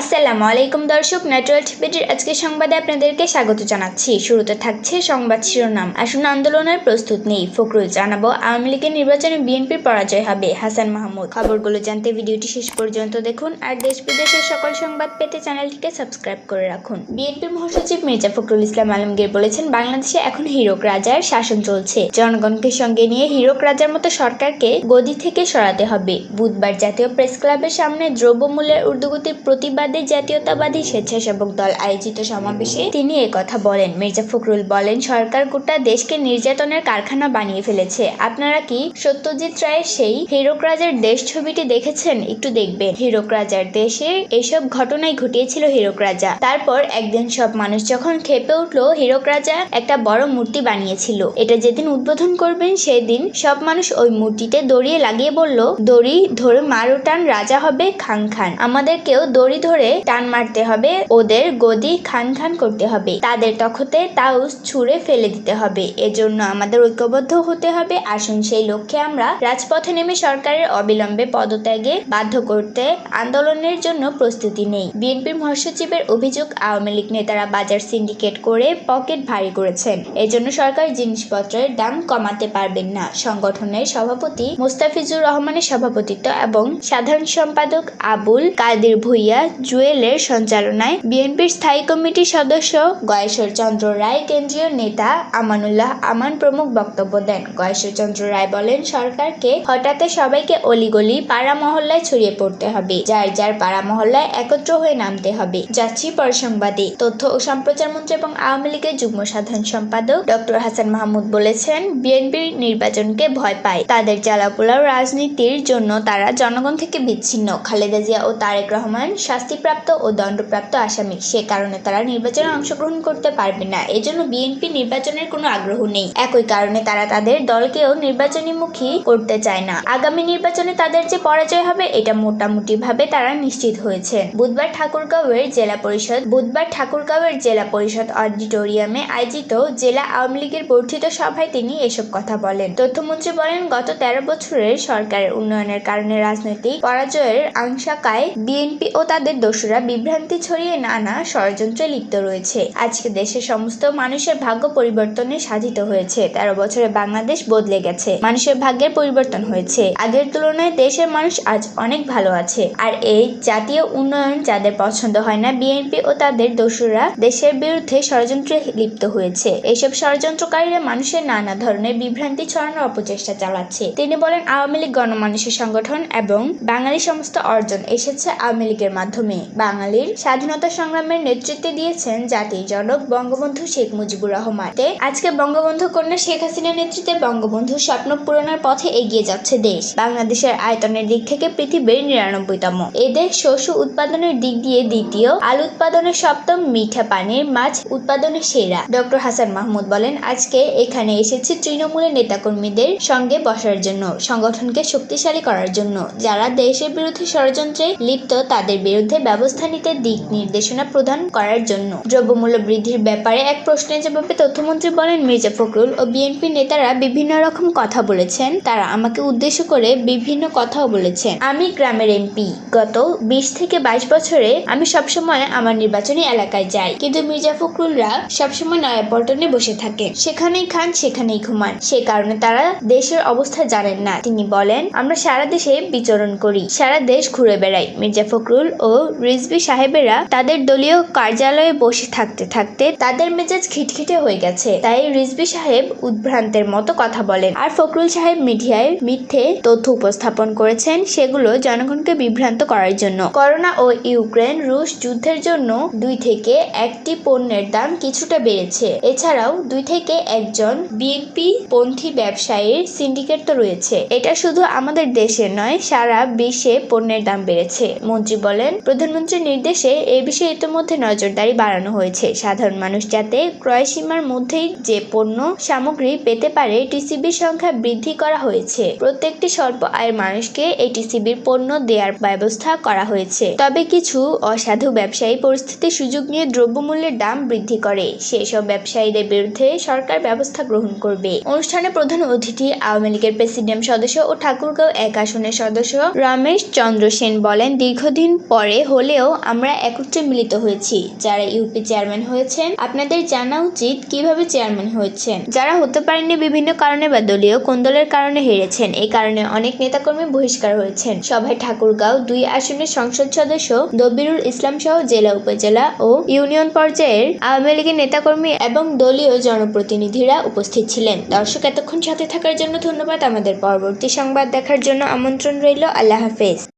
আসসালামু আলাইকুম দর্শক নেটওয়ার্ক টিভিটির আজকের সংবাদে আপনাদেরকে স্বাগত জানাচ্ছি। শুরুতে থাকছে সংবাদ শিরোনাম। আসুন আন্দোলনের প্রস্তুত নেই। ফখরুল জানাব, আওয়ামী লীগের নির্বাচনে বিএনপির পরাজয় হবে হাসান মাহমুদ। খবরগুলো জানতে ভিডিওটি শেষ পর্যন্ত দেখুন আর দেশ বিদেশের সকল সংবাদ পেতে চ্যানেলটিকে সাবস্ক্রাইব করে রাখুন। বিএনপির মহাসচিব মির্জা ফখরুল ইসলাম আলমগীর বলেছেন, বাংলাদেশে এখন হিরক রাজার শাসন চলছে। জনগণকে সঙ্গে নিয়ে হিরক রাজার মতো সরকারকে গদি থেকে সরাতে হবে। বুধবার জাতীয় প্রেস ক্লাবের সামনে দ্রব্যমূল্যের ঊর্ধ্বগতির প্রতিবাদে জাতীয়তাবাদী স্বেচ্ছাসেবক দল আয়োজিত সমাবেশে তিনি কথা বলেন। মির্জা ফখরুল বলেন, সরকার গোটা দেশকে নির্যাতনের কারখানা বানিয়ে ফেলেছে। আপনারা কি সত্যজিৎ রায়ের সেই হীরক রাজার দেশ ছবিটি দেখেছেন? একটু দেখবেন। হীরক রাজার দেশে এসব ঘটনাই ঘটিয়েছিল হীরক রাজা। তারপর একদিন সব মানুষ যখন খেপে উঠল, হীরক রাজা একটা বড় মূর্তি বানিয়েছিল। এটা যেদিন উদ্বোধন করবেন, সেদিন সব মানুষ ওই মূর্তিতে দড়িয়ে লাগিয়ে বলল, দড়ি ধরে মারো টান রাজা হবে খান খান। আমাদেরকেও দড়ি ধরে টান মারতে হবে, ওদের গদি খান খান করতে হবে। তাদের তখতে তাউস ছুঁড়ে ফেলে দিতে হবে। এজন্য আমাদের ঐক্যবদ্ধ হতে হবে। আসুন সেই লক্ষ্যে আমরা রাজপথে নেমে সরকারের অবিলম্বে পদত্যাগে বাধ্য করতে আন্দোলনের জন্য প্রস্তুতি নেই। বিএনপির মহাসচিবের অভিযোগ আওয়ামী লীগ নেতারা বাজার সিন্ডিকেট করে পকেট ভারী করেছেন। এজন্য সরকার জিনিসপত্রের দাম কমাতে পারবেন না। সংগঠনের সভাপতি মোস্তাফিজুর রহমানের সভাপতিত্ব এবং সাধারণ সম্পাদক আবুল কাদের ভুইয়া জুয়েলের সঞ্চালনায় বিএনপির স্থায়ী কমিটির সদস্য গয়েশ্বর চন্দ্র রায়, কেন্দ্রীয় নেতা আমানুল্লাহ আমান প্রমুখ বক্তব্য দেন। গয়েশ্বর চন্দ্র রায় বলেন, সরকারকে হঠাৎ সবাইকে অলিগলি পাড়া মহল্লায় ছড়িয়ে পড়তে হবে। যার যার পাড়া মহল্লায় একত্র হয়ে নামতে হবে। যাচ্ছি পর সংবাদে তথ্য ও সম্প্রচার মন্ত্রী এবং আওয়ামী লীগের যুগ্ম সাধারণ সম্পাদক ডক্টর হাসান মাহমুদ বলেছেন বিএনপি নির্বাচনকে ভয় পায়। তাদের জ্বালাপোলাও রাজনীতির জন্য তারা জনগণ থেকে বিচ্ছিন্ন। খালেদা জিয়া ও তারেক রহমান শাস্তিপ্রাপ্ত ও দণ্ডপ্রাপ্ত আসামি। সে কারণে তারা নির্বাচনে অংশগ্রহণ করতে পারবে না। এজন্য বিএনপি নির্বাচনের কোনো আগ্রহ নেই। একই কারণে তারা তাদের দলকেও নির্বাচনীমুখী করতে চায় না। আগামী নির্বাচনে তাদের যে পরাজয় হবে, এটা মোটামুটি ভাবে তারা নিশ্চিত হয়েছে বুধবার ঠাকুরগাঁওয়ের জেলা পরিষদ বুধবার ঠাকুরগাঁওয়ের জেলা পরিষদ অডিটোরিয়ামে আয়োজিত জেলা আওয়ামী লীগের বর্ধিত সভায় তিনি এসব কথা বলেন। তথ্যমন্ত্রী বলেন, গত তেরো বছরের সরকারের উন্নয়নের কারণে রাজনৈতিক পরাজয়ের আংশাকায় বিএনপি ও তাদের দোষরা বিভ্রান্তি ছড়িয়ে নানা ষড়যন্ত্রে লিপ্ত রয়েছে। আজকে দেশের সমস্ত মানুষের ভাগ্য পরিবর্তনে সাধিত হয়েছে। তেরো বছরে বাংলাদেশ বদলে গেছে। মানুষের ভাগ্যের পরিবর্তন হয়েছে। আগের তুলনায় দেশের মানুষ আজ অনেক ভালো আছে। আর এই জাতীয় উন্নয়ন যাদের পছন্দ হয় না, বিএনপি ও তাদের দোষরা দেশের বিরুদ্ধে ষড়যন্ত্রে লিপ্ত হয়েছে। এইসব ষড়যন্ত্রকারীরা মানুষের নানা ধরনের বিভ্রান্তি ছড়ানোর অপচেষ্টা চালাচ্ছে। তিনি বলেন, আওয়ামী লীগ গণমানুষের সংগঠন এবং বাঙালি সমস্ত অর্জন এসেছে আওয়ামী লীগের মাধ্যমে। বাঙালির স্বাধীনতা সংগ্রামের নেতৃত্বে দিয়েছেন জাতির জনক বঙ্গবন্ধু শেখ মুজিবুর রহমান। আজকে বঙ্গবন্ধু কন্যা শেখ হাসিনার নেতৃত্বে বঙ্গবন্ধু স্বপ্ন পূরণের পথে এগিয়ে যাচ্ছে দেশ। বাংলাদেশের আয়তনের দিক থেকে পৃথিবীর নিরানব্বইতম। এদের শস্য উৎপাদনের দিক দিয়ে দ্বিতীয়। আলু উৎপাদনের সপ্তম। মিঠা পানির মাছ উৎপাদনের সেরা। ডক্টর হাসান মাহমুদ বলেন, আজকে এখানে এসেছি তৃণমূলের নেতাকর্মীদের সঙ্গে বসার জন্য, সংগঠনকে শক্তিশালী করার জন্য। যারা দেশের বিরুদ্ধে ষড়যন্ত্রে লিপ্ত, তাদের বিরুদ্ধে ব্যবস্থা নিতে দিক নির্দেশনা প্রদান করার জন্য। দ্রব্যমূল্য বৃদ্ধির ব্যাপারে এক প্রশ্নের জবাবে তথ্যমন্ত্রী বলেন, মির্জা ফখরুল ও বিএনপি নেতারা বিভিন্ন রকম কথা বলেছেন। তারা আমাকে উদ্দেশ্য করে বিভিন্ন কথাও বলেছেন। আমি গ্রামের এমপি। গত বিশ থেকে বাইশ বছরে আমি সবসময় আমার নির্বাচনী এলাকায় যাই। কিন্তু মির্জা ফখরুলরা সবসময় নয়াপল্টনে বসে থাকেন। সেখানেই খান, সেখানেই ঘুমান। সে কারণে তারা দেশের অবস্থা জানেন না। তিনি বলেন, আমরা সারা দেশে বিচরণ করি, সারা দেশ ঘুরে বেড়াই। মির্জা ফখরুল ও রিজভি সাহেবেরা তাদের দলীয় কার্যালয়ে বসে থাকতে থাকতে তাদের মেজাজ খিটখিটে হয়ে গেছে। তাই রিজভি সাহেব উদ্ভ্রান্তের মতো কথা বলেন। আর ফখরুল সাহেব মিডিয়ায় মিথ্যে তথ্য উপস্থাপন করেছেন, সেগুলো জনগণকে বিভ্রান্ত করার জন্য। করোনা ও ইউক্রেন রুশ যুদ্ধের জন্য দুই থেকে একটি পণ্যের দাম কিছুটা বেড়েছে। এছাড়াও দুই থেকে একজন বিএনপি পন্থী ব্যবসায়ীর সিন্ডিকেট তো রয়েছে। এটা শুধু আমাদের দেশে নয়, সারা বিশ্বে পণ্যের দাম বেড়েছে। মন্ত্রী বলেন প্রধানমন্ত্রীর নির্দেশে এ বিষয়ে ইতিমধ্যে নজরদারি বাড়ানো হয়েছে। সাধারণ মানুষ যাতে ক্রয় সীমার মধ্যেই যে পণ্য সামগ্রী পেতে পারে, টিসিবির সংখ্যা বৃদ্ধি করা হয়েছে। প্রত্যেকটি স্বল্প আয়ের মানুষকে এই টিসিবির পণ্য দেওয়ার ব্যবস্থা করা হয়েছে। তবে কিছু অসাধু ব্যবসায়ী পরিস্থিতির সুযোগ নিয়ে দ্রব্যমূল্যের দাম বৃদ্ধি করে। সেসব ব্যবসায়ীদের বিরুদ্ধে সরকার ব্যবস্থা গ্রহণ করবে। অনুষ্ঠানে প্রধান অতিথি আওয়ামী লীগের প্রেসিডেন্ট সদস্য ও ঠাকুরগাঁও এক আসনের সদস্য রমেশ চন্দ্র সেন বলেন, দীর্ঘদিন পরে হলেও আমরা একত্রে মিলিত হয়েছি। যারা ইউপি চেয়ারম্যান হয়েছেন, আপনাদের জানা উচিত কীভাবে চেয়ারম্যান হয়েছেন। যারা হতে পারেননি বিভিন্ন কারণে বা দলীয় কোন্দলের কারণে হেরেছেন, এই কারণে অনেক নেতাকর্মী বহিষ্কার হয়েছেন। সভায় ঠাকুরগাঁও দুই আসনের সংসদ সদস্য দবিরুল ইসলাম সহ জেলা উপজেলা ও ইউনিয়ন পর্যায়ের আওয়ামী লীগের নেতাকর্মী এবং দলীয় জনপ্রতিনিধিরা উপস্থিত ছিলেন। দর্শক, এতক্ষণ সাথে থাকার জন্য ধন্যবাদ। আমাদের পরবর্তী সংবাদ দেখার জন্য আমন্ত্রণ রইল। আল্লাহ হাফেজ।